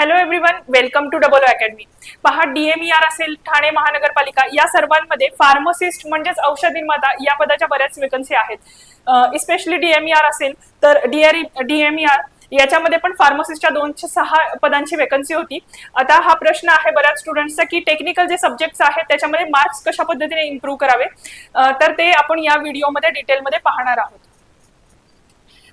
Hello everyone welcome to double academy पहा DMER असेल ठाणे महानगरपालिका या सर्वांमध्ये फार्मसिस्ट म्हणजेच औषध निर्माता या पदाच्या बऱ्याच वेकन्सी आहेत. इस्पेशली डीएमईआर असेल तर डीआर डीएमईआर याच्यामध्ये पण फार्मसिस्टच्या दोनशे सहा पदांची वेकन्सी होती. आता हा प्रश्न आहे बऱ्याच स्टुडंट्सचा की टेक्निकल जे सब्जेक्ट्स आहेत त्याच्यामध्ये मार्क्स कशा पद्धतीने इम्प्रूव्ह करावे? तर ते आपण या व्हिडिओमध्ये डिटेलमध्ये पाहणार आहोत.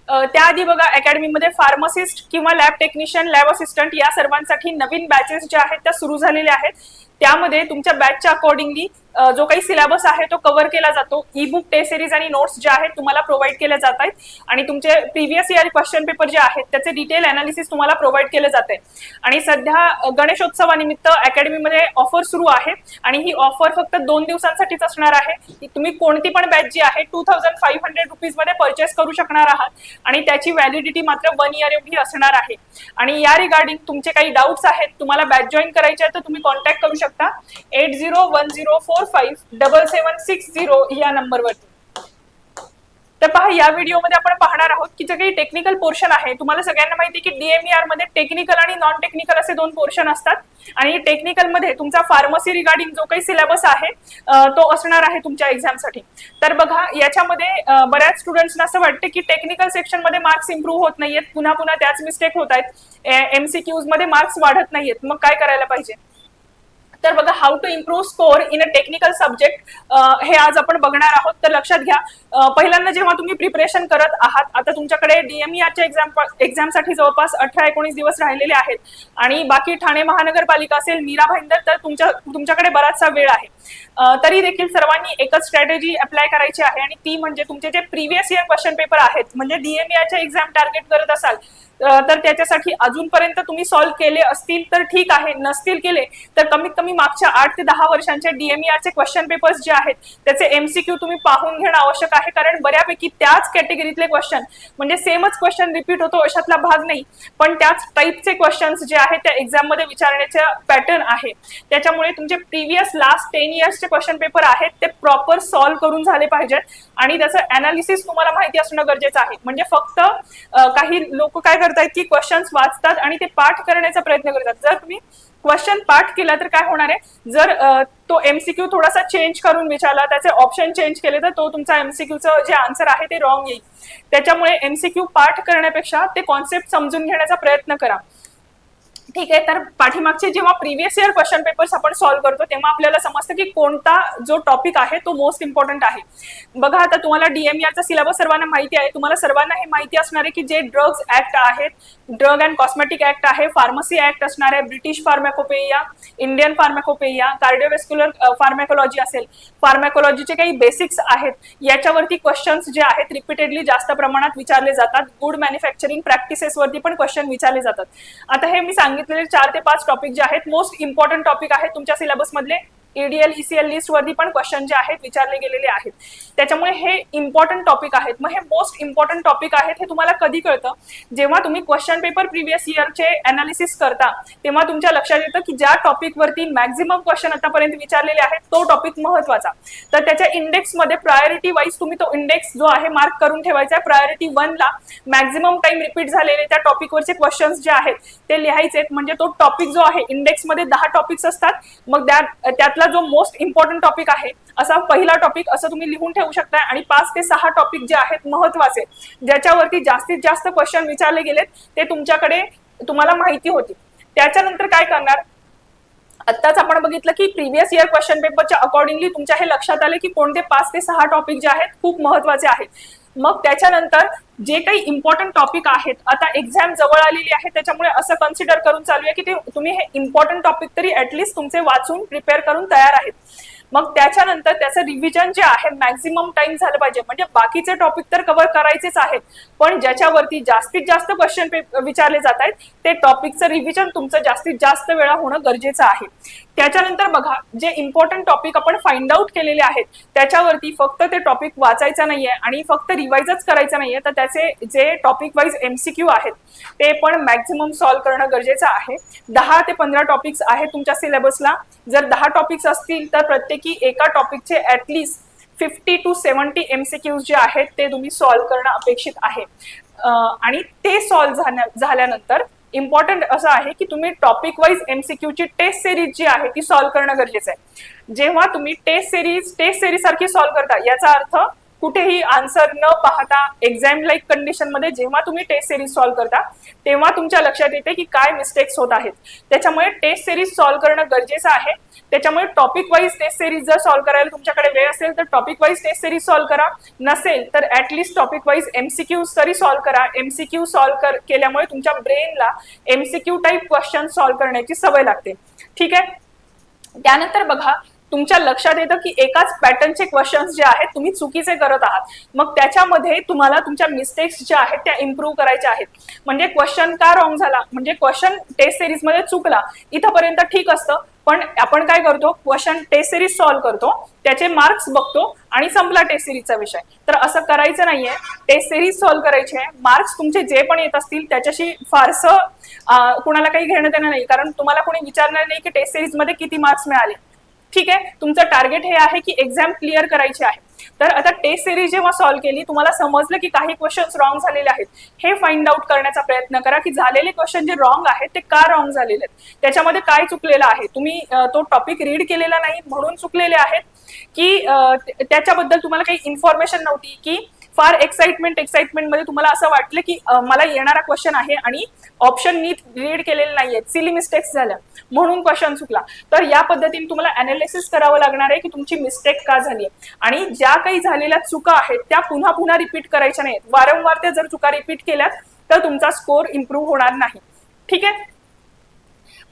त्याआधी बघा अकॅडमीमध्ये फार्मसिस्ट किंवा लॅब टेक्निशियन लॅब असिस्टंट या सर्वांसाठी नवीन बॅचेस ज्या आहेत त्या सुरू झालेल्या आहेत. त्यामध्ये तुमच्या बॅचच्या अकॉर्डिंगली जो काही सिलेबस आहे तो कव्हर केला जातो. ई बुक टेस्ट सिरीज आणि नोट्स जे आहेत तुम्हाला प्रोव्हाइड केल्या जात आहेत. आणि तुमचे प्रिव्हियस इयर क्वेश्चन पेपर जे आहेत त्याचे डिटेल अनालिसिस तुम्हाला प्रोव्हाइड केले जाते आणि सध्या गणेशोत्सवानिमित्त अकॅडमीमध्ये ऑफर सुरू आहे. आणि ही ऑफर फक्त दोन दिवसांसाठीच असणार आहे. की तुम्ही कोणती पण बॅच जी आहे टू थाउजंड फाईव्ह हंड्रेड रुपीजमध्ये परचेस करू शकणार आहात. आणि त्याची व्हॅलिडिटी मात्र वन इयर एवढी असणार आहे. आणि या रिगार्डिंग तुमचे काही डाऊट्स आहेत तुम्हाला बॅच जॉईन करायचे आहे तर तुम्ही कॉन्टॅक्ट करू शकता. Eight zero one zero four five double seven six zero या नंबरवरती तर पहा या व्हिडिओमध्ये आपण पाहणार आहोत की जे काही टेक्निकल पोर्शन आहे तुम्हाला सगळ्यांना माहिती की डीएमईआरमध्ये टेक्निकल आणि नॉन टेक्निकल असे दोन पोर्शन असतात. आणि टेक्निकलमध्ये तुमचा फार्मसी रिगार्डिंग जो काही सिलेबस आहे तो असणार आहे तुमच्या एक्झामसाठी तर बघा याच्यामध्ये बऱ्याच स्टुडंट्सना असं वाटतं की टेक्निकल सेक्शनमध्ये मार्क्स इम्प्रूव्ह होत नाहीयेत. पुन्हा पुन्हा त्याच मिस्टेक होत आहेत. एमसीक्यूजमध्ये मार्क्स वाढत नाहीयेत. मग काय करायला पाहिजे? तर बघा how to improve score in a technical subject हे आज आपण बघणार आहोत. तर लक्षात घ्या पहिल्यांदा जेव्हा तुम्ही प्रिपरेशन करत आहात आता तुमच्याकडे डीएमईआरच्या एक्झाम एक्झामसाठी जवळपास अठरा एकोणीस दिवस राहिलेले आहेत. आणि बाकी ठाणे महानगरपालिका असेल मीरा भाईंदर तर तुमच्या तुमच्याकडे बराचसा वेळ आहे. तरी देखील सर्वांनी एकच स्ट्रॅटेजी अप्लाय करायची आहे आणि ती म्हणजे तुमचे जे प्रिव्हियस इयर क्वेश्चन पेपर आहेत म्हणजे डीएमईआरच्या एक्झाम टार्गेट करत असाल तर त्याच्यासाठी अजूनपर्यंत तुम्ही सॉल्व्ह केले असतील तर ठीक आहे नसतील केले तर कमीत कमी मागच्या आठ ते दहा वर्षांच्या डीएमईआरचे क्वेश्चन पेपर्स जे आहेत त्याचे एमसीक्यू तुम्ही पाहून घेणं आवश्यक आहे कारण बऱ्यापैकी त्याच कॅटेगरीतले क्वेश्चन म्हणजे सेमच क्वेश्चन रिपीट होतो अशातला भाग नाही. पण त्याच टाईपचे क्वेश्चन्स जे आहेत त्या एक्झाममध्ये विचारण्याचा पॅटर्न आहे. त्याच्यामुळे तुमचे प्रिव्हियस लास्ट टेन इयर्सचे क्वेश्चन पेपर आहेत ते प्रॉपर सॉल्व्ह करून झाले पाहिजेत. आणि त्याचं अनालिसिस तुम्हाला माहिती असणं गरजेचं आहे. म्हणजे फक्त काही लोक काय करतायत की क्वेश्चन्स वाचतात आणि ते पाठ करण्याचा प्रयत्न करतात. जर तुम्ही क्वेश्चन पाठ केला तर काय होणार आहे? जर तो एमसीक्यू थोडासा चेंज करून विचारला त्याचे ऑप्शन चेंज केले तर तो तुमचा एमसीक्यूचं जे आन्सर आहे ते रॉंग येईल. त्याच्यामुळे एमसीक्यू पाठ करण्यापेक्षा ते कॉन्सेप्ट समजून घेण्याचा प्रयत्न करा. ठीक आहे तर पाठीमागचे जेव्हा प्रिव्हियस इयर क्वेश्चन पेपर्स आपण सॉल्व्ह करतो तेव्हा आपल्याला समजतं की कोणता जो टॉपिक आहे तो मोस्ट इम्पॉर्टंट आहे. बघा आता तुम्हाला डीएमईआरचा सिलेबस सर्वांना माहिती आहे. तुम्हाला सर्वांना हे माहिती असणार आहे की जे ड्रग्ज ऍक्ट आहेत ड्रग अँड कॉस्मेटिक ऍक्ट आहे फार्मसी ऍक्ट असणार आहे British pharmacopoeia Indian pharmacopoeia cardiovascular pharmacology असेल. फार्मॅकोलॉजीचे काही बेसिक्स आहेत. याच्यावरती क्वेश्चन्स जे आहेत रिपीटेडली जास्त प्रमाणात विचारले जातात. गुड मॅन्युफॅक्चरिंग प्रॅक्टिसेसवरती पण क्वेश्चन विचारले जातात. आता हे मी असलेले चार ते पाच टॉपिक जे आहेत मोस्ट इम्पॉर्टंट टॉपिक आहेत तुमच्या सिलेबसमधले ईडीएल ईसीएल लिस्ट वरती पण क्वेश्चन जे आहेत विचारले गेलेले आहेत. त्याच्यामुळे हे इम्पॉर्टंट टॉपिक आहेत. मग हे मोस्ट इम्पॉर्टंट टॉपिक आहेत हे तुम्हाला कधी कळतं? जेव्हा तुम्ही क्वेश्चन पेपर प्रिव्हियस इयरचे अनालिसिस करता तेव्हा तुमच्या लक्षात येतं की ज्या टॉपिक वरती मॅक्झिमम क्वेश्चन आतापर्यंत विचारलेले आहेत तो टॉपिक महत्त्वाचा. तर त्याच्या इंडेक्समध्ये प्रायोरिटी वाईज तुम्ही तो इंडेक्स जो आहे मार्क करून ठेवायचा. आहे प्रायोरिटी ला मॅक्झिमम टाइम रिपीट झालेले त्या टॉपिकवरचे क्वेश्चन्स जे आहेत ते लिहायचे. म्हणजे तो टॉपिक जो आहे इंडेक्समध्ये दहा टॉपिक्स असतात. मग त्या- त्यातला जो मोस्ट इम्पॉर्टंट टॉपिक आहे असा पहिला टॉपिक असं तुम्ही लिहून ठेवू शकता आणि पाच ते सहा टॉपिक जे आहेत महत्त्वाचे ज्याच्यावरती जास्तीत जास्त क्वेश्चन विचारले गेलेत ते तुमच्याकडे तुम्हाला माहिती होती. त्याच्यानंतर काय करणार? आत्ताच आपण बघितलं की प्रिव्हियस इयर क्वेश्चन पेपरच्या अकॉर्डिंगली तुमच्या हे लक्षात आले की कोणते पाच ते सहा टॉपिक जे आहेत खूप महत्त्वाचे आहेत मग त्याच्यानंतर जे काही इम्पॉर्टंट टॉपिक आहेत आता एक्झाम जवळ आलेली आहे त्याच्यामुळे असं कन्सिडर करून चालू आहे की ते तुम्ही हे इम्पॉर्टंट टॉपिक तरी ऍटलिस्ट तुमचे वाचून प्रिपेअर करून तयार आहेत. मग त्याच्यानंतर त्याचं रिव्हिजन जे आहे मॅक्झिमम टाइम झालं पाहिजे. म्हणजे बाकीचे टॉपिक तर कव्हर करायचेच आहेत. पण ज्याच्यावरती जास्तीत जास्त क्वेश्चन विचारले जात आहेत ते टॉपिकचं रिव्हिजन तुमचं जास्तीत जास्त वेळा होणं गरजेचं आहे. त्याच्यानंतर बघा जे इम्पॉर्टंट टॉपिक आपण फाइंड आउट केलेले आहेत त्याच्यावरती फक्त ते टॉपिक वाचायचं नाहीये आणि फक्त रिवाइजच करायचं नाहीये तर त्याचे जे टॉपिक वाईज एमसीक्यू आहेत ते पण मॅक्झिमम सॉल्व्ह करणं गरजेचं आहे. दहा ते पंधरा टॉपिक्स आहेत तुमच्या सिलेबसला जर दहा टॉपिक्स असतील तर प्रत्येकी एका टॉपिकचे at least fifty to seventy MCQs जे आहेत ते तुम्ही सॉल्व्ह करणं अपेक्षित आहे. आणि ते सॉल्व्ह झाल्या झाल्यानंतर इम्पॉर्टंट असं आहे की तुम्ही टॉपिक वाईज एमसीक्यू ची टेस्ट सिरीज जी आहे ती सॉल्व्ह करणं गरजेचं आहे. जेव्हा तुम्ही टेस्ट सिरीज टेस्ट सिरीज सारखी सॉल्व्ह करता याचा अर्थ कुठेही आन्सर न पाहता एक्झाम लाईक कंडिशनमध्ये जेव्हा तुम्ही टेस्ट सिरीज सॉल्व्ह करता तेव्हा तुमच्या लक्षात येते की काय मिस्टेक्स होत आहेत. त्याच्यामुळे टेस्ट सिरीज सॉल्व्ह करणं गरजेचं आहे. त्याच्यामुळे टॉपिक वाईज टेस्ट सिरीज जर सॉल्व्ह करायला तुमच्याकडे वेळ असेल तर topic wise test series solve करा. नसेल तर at least topic wise MCQ तरी सॉल्व्ह करा. एमसीक्यू सॉल्व्ह केल्यामुळे तुमच्या ब्रेनला एमसीक्यू टाईप क्वेश्चन सॉल्व्ह करण्याची सवय लागते. ठीक आहे? त्यानंतर बघा तुमच्या लक्षात येतं की एकाच पॅटर्नचे क्वेश्चन्स जे आहेत तुम्ही चुकीचे करत आहात. मग त्याच्यामध्ये तुम्हाला तुमच्या मिस्टेक्स ज्या आहेत त्या इम्प्रूव्ह करायच्या आहेत. म्हणजे क्वेश्चन का रॉंग झाला? म्हणजे क्वेश्चन टेस्ट सिरीजमध्ये चुकला. इथंपर्यंत ठीक असतं. पण आपण काय करतो? क्वेश्चन टेस्ट सिरीज सॉल्व्ह करतो. त्याचे मार्क्स बघतो आणि संपला टेस्ट सिरीजचा विषय. तर असं करायचं नाहीये. टेस्ट सिरीज सॉल्व्ह करायची. आहे मार्क्स तुमचे जे पण येत असतील त्याच्याशी फारसं कुणाला काही घेणं देणं नाही. कारण तुम्हाला कोणी विचारणार नाही की टेस्ट सिरीजमध्ये किती मार्क्स मिळाले. ठीक आहे? तुमचं टार्गेट हे आहे की एक्झाम क्लिअर करायची आहे. तर आता टेस्ट सिरीज जेव्हा सॉल्व्ह केली तुम्हाला समजलं की काही क्वेश्चन्स रॉंग झालेले आहेत. हे फाइंड आउट करण्याचा प्रयत्न करा की झालेले क्वेश्चन जे रॉंग आहेत ते का रॉंग झालेले आहेत? त्याच्यामध्ये काय चुकलेलं आहे? तुम्ही तो टॉपिक रीड केलेला नाही म्हणून चुकलेले आहेत की त्याच्याबद्दल तुम्हाला काही इन्फॉर्मेशन नव्हती की फार एक्साइटमेंट एक्साइटमेंटमध्ये तुम्हाला असं वाटलं की मला येणारा क्वेश्चन आहे आणि ऑप्शन नीट रीड केलेले नाहीये. सिली मिस्टेक्स झाल्या. म्हणून क्वेश्चन चुकला. तर या पद्धतीने तुम्हाला अनालिसिस करावं लागणार आहे की तुमची मिस्टेक का झाली आणि ज्या काही झालेल्या चुका आहेत त्या पुन्हा पुन्हा रिपीट करायच्या नाहीत. वारंवार त्या जर चुका रिपीट केल्यात तर तुमचा स्कोर इम्प्रूव्ह होणार नाही. ठीक आहे?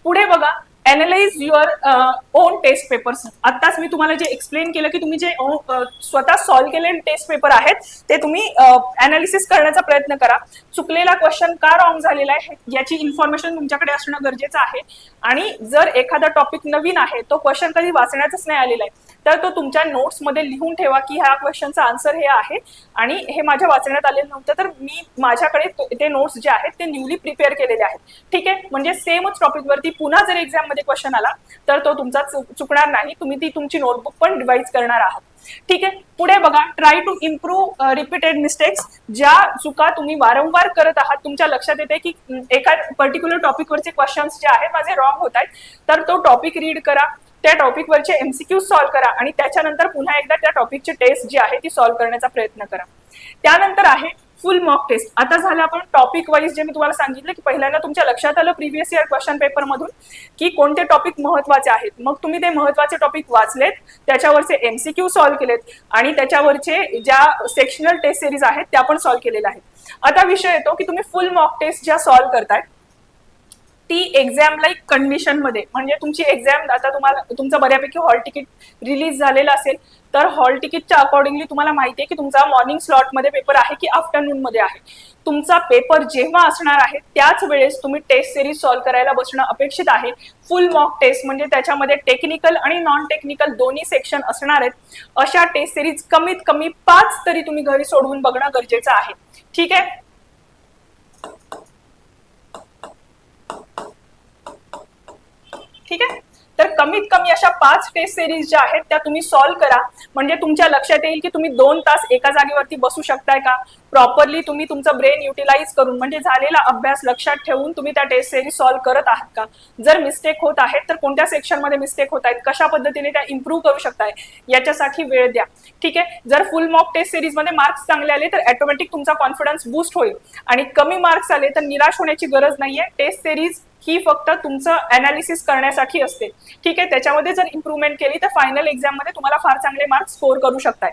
पुढे बघा. Analyse your own test papers आत्ताच मी तुम्हाला जे एक्सप्लेन केलं की तुम्ही जे स्वतः सॉल्व्ह केलेले टेस्ट पेपर आहेत ते तुम्ही अनालिसिस करण्याचा प्रयत्न करा. चुकलेला क्वेश्चन का रॉंग झालेला आहे याची इन्फॉर्मेशन तुमच्याकडे असणं गरजेचं आहे. आणि जर एखादा टॉपिक नवीन आहे तो क्वेश्चन कधी वाचण्याचाच नाही आलेला आहे तर तो तुमच्या नोट्समध्ये लिहून ठेवा की ह्या क्वेश्चनचा आन्सर हे आहे. आणि हे माझ्या वाचण्यात आलेलं नव्हतं तर मी माझ्याकडे ते नोट्स जे आहेत ते न्यूली प्रिपेअर केलेले आहेत. ठीक आहे? म्हणजे सेमच टॉपिकवरती पुन्हा जर एक्झाममध्ये क्वेश्चन आला तर तो तुमचा चुकणार नाही. तुम्ही ती तुमची नोटबुक पण रिवाइज करणार आहात. ठीक आहे? पुढे बघा. Try to improve repeated mistakes ज्या चुका तुम्ही वारंवार करत आहात तुमच्या लक्षात येते की एका पर्टिक्युलर टॉपिकवरचे क्वेश्चन्स जे आहेत माझे रॉंग होत आहेत. तर तो टॉपिक रीड करा. त्या टॉपिकवरचे एमसीक्यू सॉल्व्ह करा आणि त्याच्यानंतर पुन्हा एकदा त्या टॉपिकची टेस्ट जी आहे ती सॉल्व्ह करण्याचा प्रयत्न करा. त्यानंतर आहे फुल मॉक टेस्ट आता झालं आपण टॉपिक वाईज जे मी तुम्हाला सांगितलं की पहिल्यांदा तुमच्या लक्षात आलं प्रिव्हियस इयर क्वेश्चन पेपर मधून की कोणते टॉपिक महत्त्वाचे आहेत. मग तुम्ही ते महत्त्वाचे टॉपिक वाचलेत त्याच्यावरचे एमसीक्यू सॉल्व्ह केलेत आणि त्याच्यावरचे ज्या सेक्शनल टेस्ट सिरीज आहेत त्या पण सॉल्व्ह केलेल्या आहेत. आता विषय येतो की तुम्ही फुल मॉक टेस्ट ज्या सॉल्व्ह करतायत ती एक्झाम लाईक कंडिशनमध्ये. म्हणजे तुमची एक्झाम आता तुम्हाला तुमचं बऱ्यापैकी हॉल तिकीट रिलीज झालेलं असेल तर हॉल तिकीटच्या अकॉर्डिंगली तुम्हाला माहिती आहे की तुमचा मॉर्निंग स्लॉटमध्ये पेपर आहे की आफ्टरनून मध्ये आहे. तुमचा पेपर जेव्हा असणार आहे त्याच वेळेस तुम्ही टेस्ट सिरीज सॉल्व्ह करायला बसणं अपेक्षित आहे. फुल मॉक टेस्ट म्हणजे त्याच्यामध्ये टेक्निकल आणि नॉन टेक्निकल दोन्ही सेक्शन असणार आहेत. अशा टेस्ट सिरीज कमीत कमी पाच तरी तुम्ही घरी सोडवून बघणं गरजेचं आहे. ठीक आहे? ठीक आहे? तर कमीत कमी अशा पाच टेस्ट सिरीज ज्या आहेत त्या तुम्ही सॉल्व्ह करा. म्हणजे तुमच्या लक्षात येईल की तुम्ही दोन तास एका जागेवरती बसू शकताय का? प्रॉपरली तुम्ही तुमचं ब्रेन युटिलाइज करून म्हणजे झालेला अभ्यास लक्षात ठेवून तुम्ही त्या टेस्ट सिरीज सॉल्व्ह करत आहात का? जर मिस्टेक होत आहेत तर कोणत्या सेक्शनमध्ये मिस्टेक होत आहेत? कशा पद्धतीने त्या इम्प्रूव्ह करू शकताय? याच्यासाठी वेळ द्या. ठीक आहे? जर फुल मॉक टेस्ट सिरीजमध्ये मार्क्स चांगले आले तर ऑटोमॅटिक तुमचा कॉन्फिडन्स बूस्ट होईल. आणि कमी मार्क्स आले तर निराश होण्याची गरज नाहीये. टेस्ट सिरीज ही फक्त तुमचं अनालिसिस करण्यासाठी असते. ठीक आहे? त्याच्यामध्ये जर इम्प्रुव्हमेंट केली तर फायनल एक्झाममध्ये तुम्हाला फार चांगले मार्क्स स्कोर करू शकताय.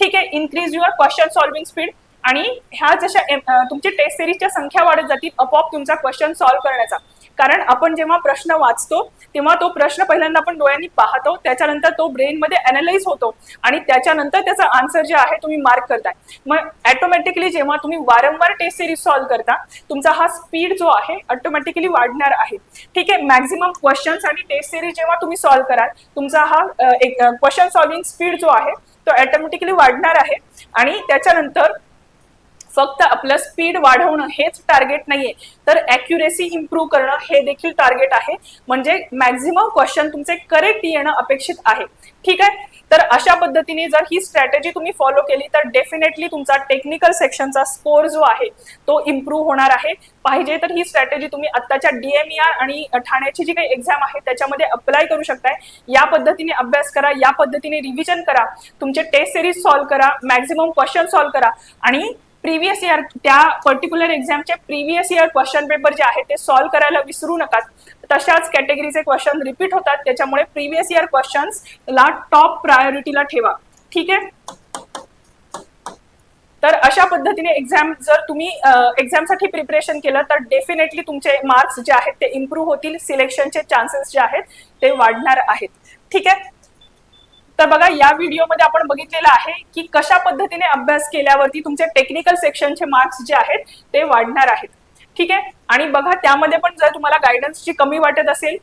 ठीक आहे? Increase your question solving speed आणि ह्या जशा तुमची टेस्ट सिरीजच्या संख्या वाढत जातील आपोआप तुमचा क्वेश्चन सॉल्व्ह करण्याचा. कारण आपण जेव्हा प्रश्न वाचतो तेव्हा तो प्रश्न पहिल्यांदा आपण डोळ्यांनी पाहतो त्याच्यानंतर तो ब्रेनमध्ये अनालाइज होतो आणि त्याच्यानंतर त्याचा आन्सर जे आहे तुम्ही मार्क करताय. मग ॲटोमॅटिकली जेव्हा तुम्ही वारंवार टेस्ट सिरीज सॉल्व्ह करता तुमचा हा स्पीड जो आहे ऑटोमॅटिकली वाढणार आहे. ठीक आहे मॅक्झिमम क्वेश्चन्स आणि टेस्ट सिरीज जेव्हा तुम्ही सॉल्व्ह कराल तुमचा हा क्वेश्चन सॉल्विंग स्पीड जो आहे तो ऑटोमॅटिकली वाढणार आहे. आणि त्याच्यानंतर फक्त आपलं स्पीड वाढवणं हेच टार्गेट नाहीये. तर अॅक्युरेसी इम्प्रूव्ह करणं हे देखील टार्गेट आहे. म्हणजे मॅक्झिमम क्वेश्चन तुमचे करेक्ट येणं अपेक्षित आहे. ठीक आहे? तर अशा पद्धतीने जर ही स्ट्रॅटेजी तुम्ही फॉलो केली तर डेफिनेटली तुमचा टेक्निकल सेक्शनचा स्कोर जो आहे तो इम्प्रूव्ह होणार आहे. पाहिजे तर ही स्ट्रॅटेजी तुम्ही आत्ताच्या डीएमईआर आणि ठाण्याची जी काही एक्झाम आहे त्याच्यामध्ये अप्लाय करू शकताय. या पद्धतीने अभ्यास करा या पद्धतीने रिव्हिजन करा. तुमचे टेस्ट सिरीज सॉल्व्ह करा मॅक्झिमम क्वेश्चन सॉल्व्ह करा. आणि प्रिव्हियस इयर त्या पर्टिक्युलर एक्झामचे प्रिव्हियस इयर क्वेश्चन पेपर जे आहे ते सॉल्व्ह करायला विसरू नका तशाच कॅटेगरीचे क्वेश्चन रिपीट होतात. त्याच्यामुळे प्रिव्हियस इयर क्वेश्चन्स ला टॉप प्रायोरिटीला ठेवा. ठीक आहे? तर अशा पद्धतीने एक्झाम जर तुम्ही एक्झामसाठी प्रिपरेशन केलं तर डेफिनेटली तुमचे मार्क्स जे आहेत ते इम्प्रूव्ह होतील. सिलेक्शनचे चान्सेस जे आहेत ते वाढणार आहेत. ठीक आहे? तर बघा या व्हिडिओमध्ये आपण बघितलेलं आहे की कशा पद्धतीने अभ्यास केल्यावरती तुमचे टेक्निकल सेक्शनचे मार्क्स जे आहेत ते वाढणार आहेत. ठीक आहे? आणि बघा त्यामध्ये पण जर तुम्हाला गायडन्सची कमी वाटत असेल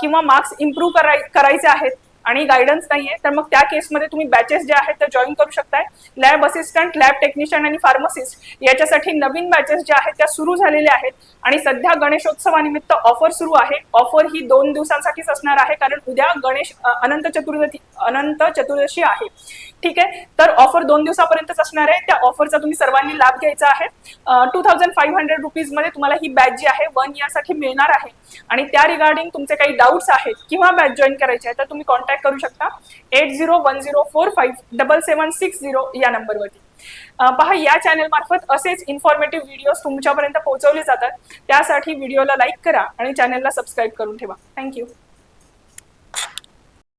किंवा मार्क्स इम्प्रूव्ह कराय करायचे आहेत आणि गायडन्स नाहीये तर मग त्या केसमध्ये तुम्ही बॅचेस जे आहेत ते जॉईन करू शकताय. लॅब असिस्टंट लॅब टेक्निशियन आणि फार्मसिस्ट याच्यासाठी नवीन बॅचेस ज्या आहेत त्या सुरू झालेल्या आहेत. आणि सध्या गणेशोत्सवानिमित्त ऑफर सुरू आहे. ऑफर ही दोन दिवसांसाठीच असणार आहे कारण उद्या गणेश अनंत चतुर्दशी अनंत चतुर्दशी आहे. ठीक आहे? तर ऑफर दोन दिवसापर्यंतच असणार आहे. त्या ऑफरचा तुम्ही सर्वांनी लाभ घ्यायचा आहे. टू थाउजंड फाईव्ह हंड्रेड रुपीजमध्ये तुम्हाला ही बॅच जी आहे वन इयरसाठी मिळणार आहे. आणि त्या रिगार्डिंग तुमचे काही डाऊट्स आहेत किंवा बॅच जॉईन करायचे आहे तर तुम्ही कॉन्टॅक्ट करू शकता. Eight zero one zero four five double seven six zero या नंबरवरती. पहा या चॅनल मार्फत असेच इन्फॉर्मेटिव्ह व्हिडिओज तुमच्यापर्यंत पोहोचवले जातात. त्यासाठी व्हिडिओला लाईक करा आणि चॅनलला सबस्क्राईब करून ठेवा. थँक्यू